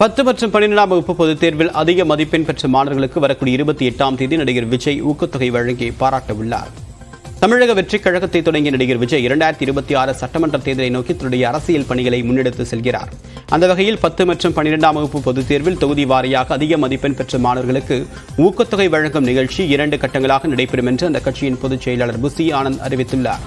பத்து மற்றும் பன்னிரெண்டாம் வகுப்பு பொதுத் தேர்வில் அதிக மதிப்பெண் பெற்ற மாணவர்களுக்கு வரக்கூடிய இருபத்தி எட்டாம் தேதி நடிகர் விஜய் ஊக்கத்தொகை வழங்கி பாராட்ட உள்ளார் தமிழக வெற்றிக் கழகத்தை தொடங்கிய நடிகர் விஜய் இரண்டாயிரத்தி இருபத்தி ஆறு சட்டமன்ற தேர்தலை நோக்கி தன்னுடைய அரசியல் பணிகளை முன்னெடுத்து செல்கிறார். அந்த வகையில் பத்து மற்றும் பன்னிரெண்டாம் வகுப்பு பொதுத் தேர்வில் தொகுதி வாரியாக அதிக மதிப்பெண் பெற்ற மாணவர்களுக்கு ஊக்கத்தொகை வழங்கும் நிகழ்ச்சி இரண்டு கட்டங்களாக நடைபெறும் என்று அந்த கட்சியின் பொதுச் செயலாளர் புசி ஆனந்த் அறிவித்துள்ளார்.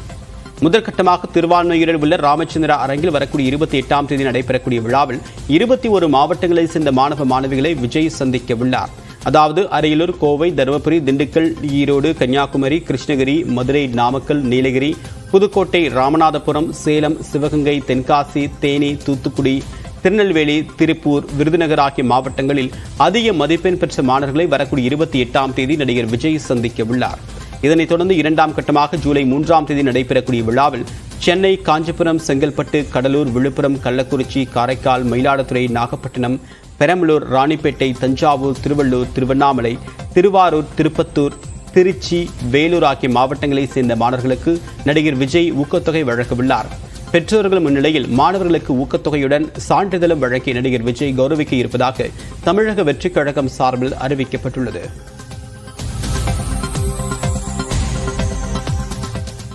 முதற்கட்டமாக திருவான்மையூரில் உள்ள ராமச்சந்திரா அரங்கில் வரக்கூடிய இருபத்தி எட்டாம் தேதி நடைபெறக்கூடிய விழாவில் இருபத்தி ஒரு மாவட்டங்களைச் சேர்ந்த மாணவ மாணவிகளை விஜய் சந்திக்க உள்ளார். அதாவது அரியலூர் கோவை தருமபுரி திண்டுக்கல் ஈரோடு கன்னியாகுமரி கிருஷ்ணகிரி மதுரை நாமக்கல் நீலகிரி புதுக்கோட்டை ராமநாதபுரம் சேலம் சிவகங்கை தென்காசி தேனி தூத்துக்குடி திருநெல்வேலி திருப்பூர் விருதுநகர் ஆகிய மாவட்டங்களில் அதிக மதிப்பெண் பெற்ற மாணவர்களை வரக்கூடிய இருபத்தி எட்டாம் தேதி நடிகர் விஜய் சந்திக்க உள்ளார். இதனைத் தொடர்ந்து இரண்டாம் கட்டமாக ஜூலை மூன்றாம் தேதி நடைபெறக்கூடிய விழாவில் சென்னை காஞ்சிபுரம் செங்கல்பட்டு கடலூர் விழுப்புரம் கள்ளக்குறிச்சி காரைக்கால் மயிலாடுதுறை நாகப்பட்டினம் பெரம்பலூர் ராணிப்பேட்டை தஞ்சாவூர் திருவள்ளூர் திருவண்ணாமலை திருவாரூர் திருப்பத்தூர் திருச்சி வேலூர் ஆகிய மாவட்டங்களைச் சேர்ந்த மாணவர்களுக்கு நடிகர் விஜய் ஊக்கத்தொகை வழங்கவுள்ளார் பெற்றோர்கள் முன்னிலையில் மாணவர்களுக்கு ஊக்கத்தொகையுடன் சான்றிதழும் வழங்கி நடிகர் விஜய் கௌரவிக்க இருப்பதாக தமிழக வெற்றிக் கழகம் சார்பில் அறிவிக்கப்பட்டுள்ளது.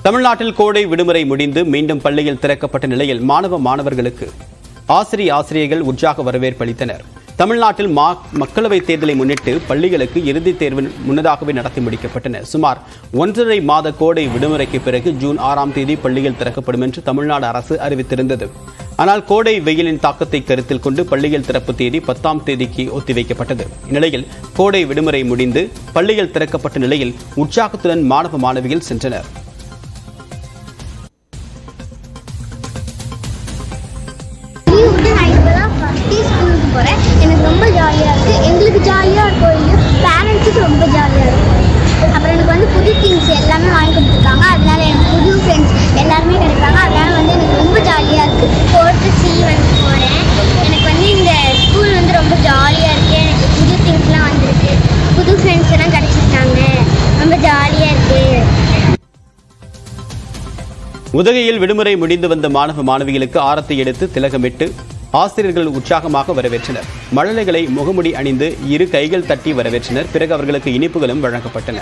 தமிழ்நாட்டில் கோடை விடுமுறை முடிந்து மீண்டும் பள்ளியில் திறக்கப்பட்ட நிலையில் மாணவ மாணவர்களுக்கு ஆசிரிய ஆசிரியர்கள் உற்சாக வரவேற்பு அளித்தனர். தமிழ்நாட்டில் மா மக்களவைத் தேர்தலை முன்னிட்டு பள்ளிகளுக்கு இறுதித் தேர்வு முன்னதாகவே நடத்தி முடிக்கப்பட்டன. சுமார் ஒன்றரை மாத கோடை விடுமுறைக்கு பிறகு ஜூன் ஆறாம் தேதி பள்ளிகள் திறக்கப்படும் என்று தமிழ்நாடு அரசு அறிவித்திருந்தது. ஆனால் கோடை வெயிலின் தாக்கத்தை கருத்தில் கொண்டு பள்ளிகள் திறப்பு தேதி பத்தாம் தேதிக்கு ஒத்திவைக்கப்பட்டது. இந்நிலையில் கோடை விடுமுறை முடிந்து பள்ளிகள் திறக்கப்பட்ட நிலையில் உற்சாகத்துடன் மாணவ மாணவிகள் சென்றனர். ஃபஸ்ட்டு போகிறேன் எனக்கு ரொம்ப ஜாலியாக இருக்குது எங்களுக்கு ஜாலியாக இருக்கும் இல்லையோ பேரண்ட்ஸுக்கு ரொம்ப ஜாலியாக இருக்கும். அப்புறம் எனக்கு வந்து புது திங்ஸ் எல்லாமே வாங்கி கொடுத்துருக்காங்க. அதனால எனக்கு புது ஃப்ரெண்ட்ஸ் எல்லாருமே கிடைப்பாங்க அதனால வந்து எனக்கு ரொம்ப ஜாலியாக இருக்குது ஃபோர்த்து சி வந்து போகிறேன் எனக்கு வந்து இந்த ஸ்கூல் வந்து ரொம்ப ஜாலியாக இருக்குது எனக்கு புது திங்ஸ்லாம் வந்திருக்கு. புது ஃப்ரெண்ட்ஸ் எல்லாம் கிடச்சிருக்காங்க. ரொம்ப ஜாலியாக இருக்குது உதகையில் விடுமுறை முடிந்து வந்த மாணவ மாணவிகளுக்கு ஆரத்தை எடுத்து திலகமிட்டு ஆசிரியர்கள் உற்சாகமாக வரவேற்றனர். மழலைகளை முகமுடி அணிந்து இரு கைகள் தட்டி வரவேற்றனர். பிறகு அவர்களுக்கு இனிப்புகளும் வழங்கப்பட்டன.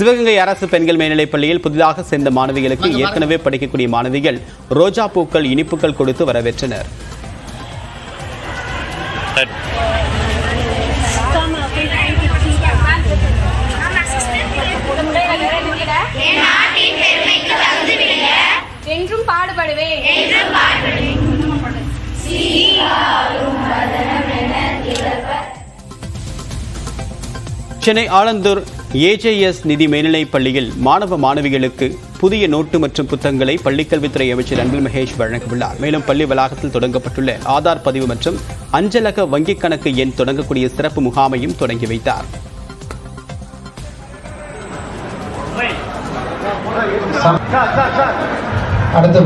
சிவகங்கை அரசு பெண்கள் மேல்நிலைப் பள்ளியில் புதிதாக சேர்ந்த மாணவிகளுக்கு ஏற்கனவே படிக்கக்கூடிய மாணவிகள் ரோஜா பூக்கள் இனிப்புகள் கொடுத்து வரவேற்றனர். என்றும் பாடுபடுவேன். சென்னை ஆலந்தூர் ஏஜேஎஸ் நிதி மேல்நிலைப் பள்ளியில் மாணவ மாணவிகளுக்கு புதிய நோட்டு மற்றும் புத்தகங்களை பள்ளிக்கல்வித்துறை அமைச்சர் அன்பில் மகேஷ் வழங்கவுள்ளார். மேலும் பள்ளி வளாகத்தில் தொடங்கப்பட்டுள்ள ஆதார் பதிவு மற்றும் அஞ்சலக வங்கிக் கணக்கு எண் தொடங்கக்கூடிய சிறப்பு முகாமையும் தொடங்கி வைத்தார். அடுத்து